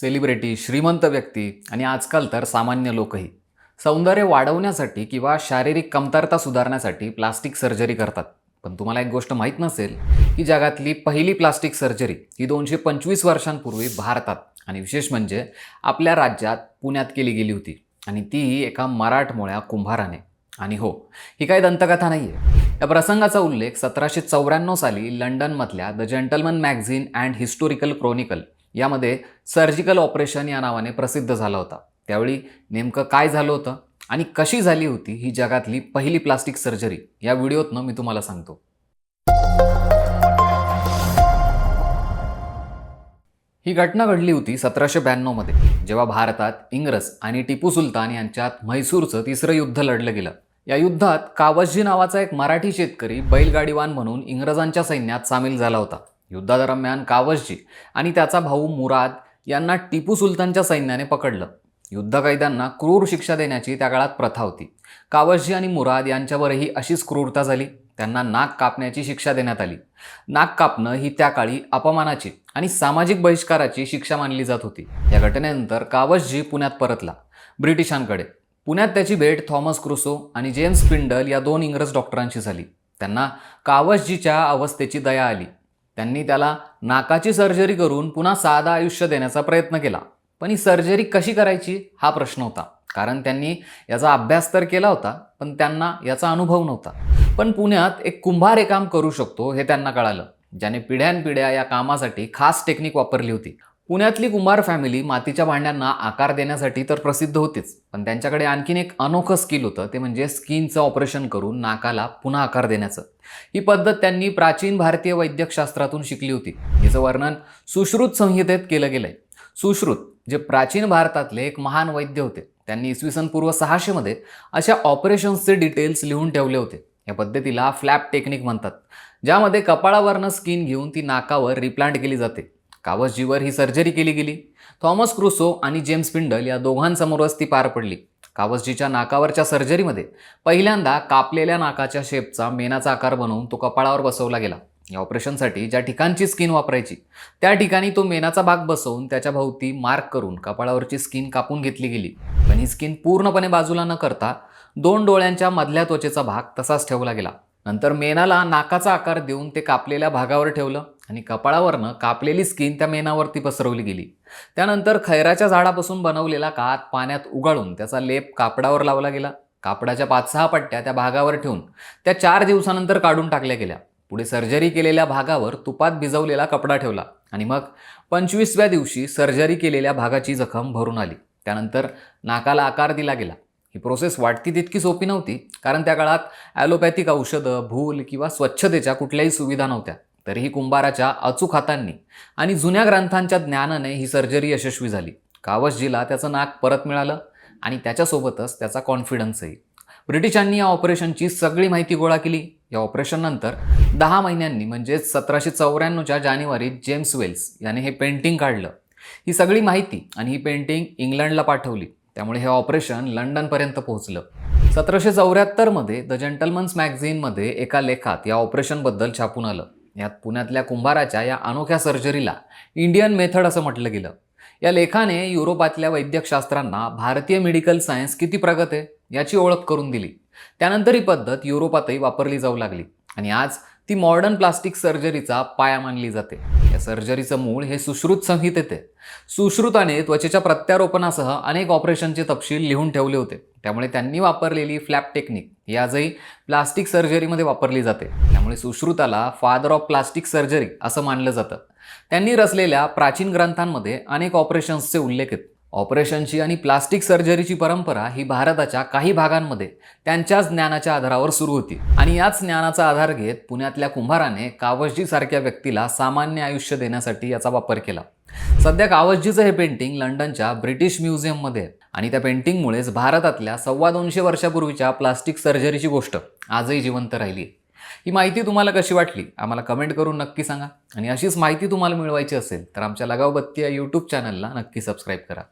Celebrity श्रीमंत व्यक्ती आणि आजकाल तर सामान्य लोकही. सौंदर्य वाढवण्यासाठी किंवा शारीरिक कमतरता सुधारण्यासाठी प्लास्टिक सर्जरी करतात. पण तुम्हाला एक गोष्ट माहीत नसेल की जगातली पहिली प्लास्टिक सर्जरी ही दोनशे पंचवीस वर्षांपूर्वी भारतात आणि विशेष म्हणजे आपल्या राज्यात पुण्यात केली गेली होती आणि तीही एका मराठमोळ्या कुंभाराने. आणि हो ही काही दंतकथा नाही आहे या प्रसंगाचा उल्लेख सतराशे चौऱ्याण्णव साली लंडनमधल्या the gentleman magazine and historical chronicle यामध्ये सर्जिकल ऑपरेशन या नावाने प्रसिद्ध झाला होता. त्यावेळी नेमकं काय झालं होतं आणि कशी झाली होती ही जगातली पहिली प्लास्टिक सर्जरी? या व्हिडिओतनं मी तुम्हाला सांगतो. ही घटना घडली होती सतराशे ब्याण्णवमध्ये जेव्हा भारतात इंग्रज आणि टिपू सुलतान यांच्यात म्हैसूरचं तिसरं युद्ध लढलं गेलं. या युद्धात कावसजी नावाचा एक मराठी शेतकरी बैलगाडीवान म्हणून इंग्रजांच्या सैन्यात सामील झाला होता. युद्धादरम्यान कावसजी आणि त्याचा भाऊ मुराद यांना टिपू सुलतानच्या सैन्याने पकडलं. युद्धकैद्यांना क्रूर शिक्षा देण्याची त्या काळात प्रथा होती. कावसजी आणि मुराद यांच्यावरही अशीच क्रूरता झाली. त्यांना नाक कापण्याची शिक्षा देण्यात आली. नाक कापणं ही त्या काळी अपमानाची आणि सामाजिक बहिष्काराची शिक्षा मानली जात होती. या घटनेनंतर कावसजी पुण्यात परतला ब्रिटिशांकडे. पुण्यात त्याची भेट थॉमस क्रुसो आणि जेम्स पिंडल या दोन इंग्रज डॉक्टरांशी झाली. त्यांना कावसजीच्या अवस्थेची दया आली. त्यांनी त्याला नाकाची सर्जरी करून पुन्हा साधा आयुष्य देण्याचा प्रयत्न केला. पण ही सर्जरी कशी करायची? हा प्रश्न होता. कारण त्यांनी याचा अभ्यास तर केला होता पण त्यांना याचा अनुभव नव्हता. पण पुण्यात एक कुंभार हे काम करू शकतो हे त्यांना कळालं ज्याने पिढ्यानपिढ्या या कामासाठी खास टेक्निक वापरली होती. पुण्यातली कुंभार फॅमिली मातीच्या भांड्यांना आकार देण्यासाठी तर प्रसिद्ध होतीच पण त्यांच्याकडे आणखीन एक अनोखं स्किल होतं ते म्हणजे स्किनचं ऑपरेशन करून नाकाला पुन्हा आकार देण्याचं. ही पद्धत त्यांनी प्राचीन भारतीय वैद्यकशास्त्रातून शिकली होती. याचं वर्णन सुश्रुत संहितेत केलं गेलंय. सुश्रुत जे प्राचीन भारतातले एक महान वैद्य होते त्यांनी इसवी सन पूर्व सहाशेमध्ये अशा ऑपरेशन्सचे डिटेल्स लिहून ठेवले होते. या पद्धतीला फ्लॅप टेक्निक म्हणतात ज्यामध्ये कपाळावरनं स्किन घेऊन ती नाकावर रिप्लांट केली जाते. कावसजीवर ही सर्जरी केली गेली. थॉमस क्रुसो आणि जेम्स पिंडल या दोघांसमोरच ती पार पडली. कावसजीच्या नाकावरच्या सर्जरीमध्ये पहिल्यांदा कापलेल्या नाकाच्या शेपचा मेनाचा आकार बनवून तो कपाळावर बसवला गेला. या ऑपरेशनसाठी ज्या ठिकाणची स्किन वापरायची त्या ठिकाणी तो मेनाचा भाग बसवून त्याच्या भोवती मार्क करून कपाळावरची स्किन कापून घेतली गेली. पण ही स्किन पूर्णपणे बाजूला न करता दोन डोळ्यांच्या मधल्या त्वचेचा भाग तसाच ठेवला गेला. नंतर मेनाला नाकाचा आकार देऊन ते कापलेल्या भागावर ठेवलं. आणि कपाळावरनं कापलेली स्किन त्या मेनावरती पसरवली गेली. त्यानंतर खैराच्या झाडापासून बनवलेला कात पाण्यात उगाळून त्याचा लेप कापडावर लावला गेला. कापडाच्या पाच सहा पट्ट्या त्या भागावर ठेवून त्या चार दिवसानंतर काढून टाकल्या गेल्या. पुढे सर्जरी केलेल्या भागावर तुपात भिजवलेला कपडा ठेवला आणि मग पंचवीसव्या दिवशी सर्जरी केलेल्या भागाची जखम भरून आली. त्यानंतर नाकाला आकार दिला गेला. ही प्रोसेस वाटती तितकी सोपी नव्हती कारण त्या काळात ॲलोपॅथिक औषधं भूल किंवा स्वच्छतेच्या कुठल्याही सुविधा नव्हत्या. तरीही कुंभाराच्या अचूक हातांनी आणि जुन्या ग्रंथांच्या ज्ञानाने ही सर्जरी यशस्वी झाली. कावसजीला त्याचं नाक परत मिळालं आणि त्याच्यासोबतच त्याचा कॉन्फिडन्सही. ब्रिटिशांनी या ऑपरेशनची सगळी माहिती गोळा केली. या ऑपरेशननंतर दहा महिन्यांनी म्हणजेच सतराशे चौऱ्याण्णवच्या जानेवारीत जेम्स वेल्स याने हे पेंटिंग काढलं. ही सगळी माहिती आणि ही पेंटिंग इंग्लंडला पाठवली. त्यामुळे हे ऑपरेशन लंडनपर्यंत पोहोचलं. सतराशे चौऱ्याहत्तरमध्ये द जेंटलमन्स मॅगझिनमध्ये एका लेखात या ऑपरेशनबद्दल छापून आलं. यात पुण्यातल्या कुंभाराच्या या अनोख्या सर्जरीला इंडियन मेथड असं म्हटलं गेलं. या लेखाने युरोपातल्या वैद्यकशास्त्रांना भारतीय मेडिकल सायन्स किती प्रगत आहे याची ओळख करून दिली. त्यानंतर ही पद्धत युरोपातही वापरली जाऊ लागली. आणि आज ती मॉडर्न प्लास्टिक सर्जरीचा पाया मानली जाते. या सर्जरीचं मूळ हे सुश्रुत संहितेत आहे. सुश्रुताने त्वचेच्या प्रत्यारोपणासह अनेक ऑपरेशनचे तपशील लिहून ठेवले होते. त्यामुळे त्यांनी वापरलेली फ्लॅप टेक्निक ही आजही प्लास्टिक सर्जरीमध्ये वापरली जाते. त्यामुळे सुश्रुताला फादर ऑफ प्लास्टिक सर्जरी असं मानलं जातं. त्यांनी रचलेल्या प्राचीन ग्रंथांमध्ये अनेक ऑपरेशन्सचे उल्लेख आहेत. ऑपरेशनची आणि प्लास्टिक सर्जरीची परंपरा ही भारताच्या काही भागांमध्ये त्यांच्याच ज्ञानाच्या आधारावर सुरू होती. आणि याच ज्ञानाचा आधार घेत पुण्यातल्या कुंभाराने कावसजी सारख्या व्यक्तीला सामान्य आयुष्य देण्यासाठी याचा वापर केला. सध्या कावसजीचं हे पेंटिंग लंडनच्या ब्रिटिश म्युझियममध्ये आणि त्या पेंटिंगमुळेच भारतातल्या सव्वा दोनशे वर्षापूर्वीच्या प्लास्टिक सर्जरीची गोष्ट आजही जिवंत राहिली आहे. ही माहिती तुम्हाला कशी वाटली? आम्हाला कमेंट करून नक्की सांगा. आणि अशीच माहिती तुम्हाला मिळवायची असेल तर आमच्या लगावबत्ती या यूट्यूब चॅनलला नक्की सबस्क्राईब करा.